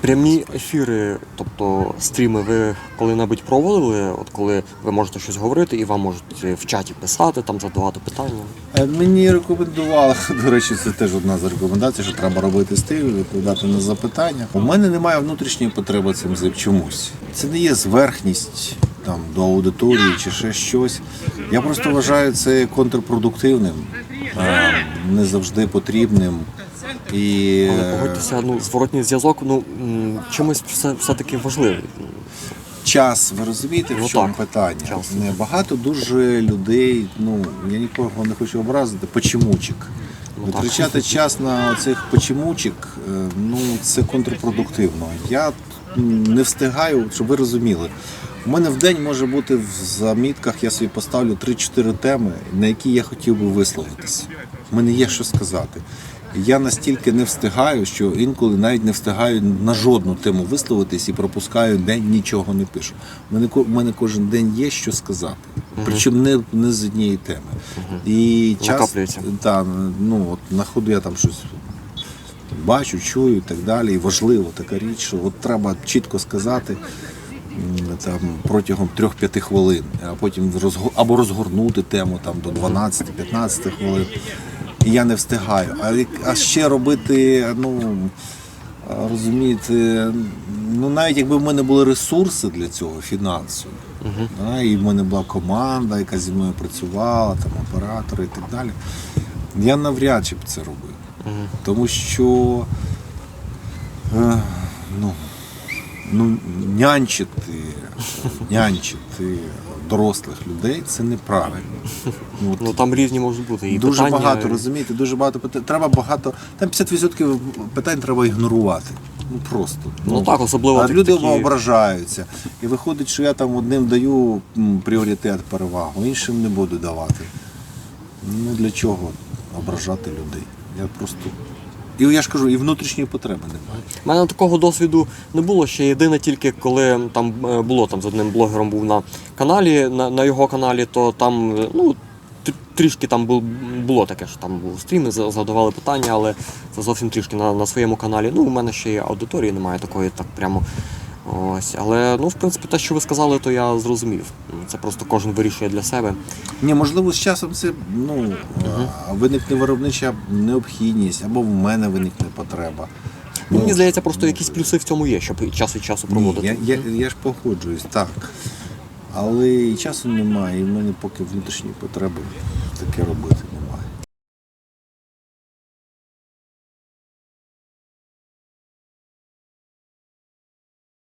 Прямі ефіри, тобто стріми, ви коли-небудь проводили, от коли ви можете щось говорити і вам можуть в чаті писати, там задавати питання. Е, Мені рекомендували, до речі, це теж одна з рекомендацій, що треба робити стиль, відповідати на запитання. У мене немає внутрішньої потреби цим чомусь. Це не є зверхність там до аудиторії чи ще щось. Я просто вважаю це контрпродуктивним, е, не завжди потрібним. І Але погодьтеся, ну зворотній зв'язок, ну чимось все, все-таки важливий. час, ви розумієте, в Ну чому так, питання? час. Не багато дуже людей, ну я нікого не хочу образити, почемучик. Ну, так. Витрачати час на цих почемучик, е, ну це контрпродуктивно. Я не встигаю, щоб ви розуміли. У мене в день може бути в замітках, я собі поставлю 3-4 теми, на які я хотів би висловитися. У мене є що сказати. Я настільки не встигаю, що інколи навіть не встигаю на жодну тему висловитись і пропускаю день, нічого не пишу. У мене, у мене кожен день є що сказати. Причому не, не з однієї теми. І час, та, ну, от на ходу я там щось бачу, чую і так далі. І важливо така річ, що от треба чітко сказати там, протягом 3-5 хвилин, а потім розго- або розгорнути тему там, до 12-15 хвилин. І я не встигаю. А, а ще робити, ну розумієте, ну навіть якби в мене були ресурси для цього фінансові, да, і в мене була команда, яка зі мною працювала, там оператори і так далі, я навряд чи б це робив. Тому що е, ну, ну, нянчити, нянчити дорослих людей це неправильно. Ну, от Ну там різні можуть бути. І дуже питання, багато, розумієте, дуже багато питань. Треба багато. Там 50% питань треба ігнорувати. Ну просто. Ну так, особливо А так- люди такі- ображаються. І виходить, що я там одним даю пріоритет, перевагу, іншим не буду давати. Ну для чого ображати людей? Я просто. І я ж кажу, і внутрішньої потреби немає. У мене такого досвіду не було ще єдине тільки коли там е, було там з одним блогером був на каналі, на, на його каналі, то там е, ну. Трішки там бу- було таке, що там був стрім, задавали питання, але це зовсім трішки на, на своєму каналі. Ну, у мене ще й аудиторії немає такої, так прямо. Ось. Але ну, в принципі, те, що ви сказали, то я зрозумів. Це просто кожен вирішує для себе. Ні, можливо, з часом це ну, а, виникне виробнича необхідність, або в мене виникне потреба. Ну, мені здається, просто якісь плюси в цьому є, щоб час від часу Ні, проводити. я, я, я ж погоджуюсь, так. Але і часу немає, і в мене поки внутрішні потреби таке робити.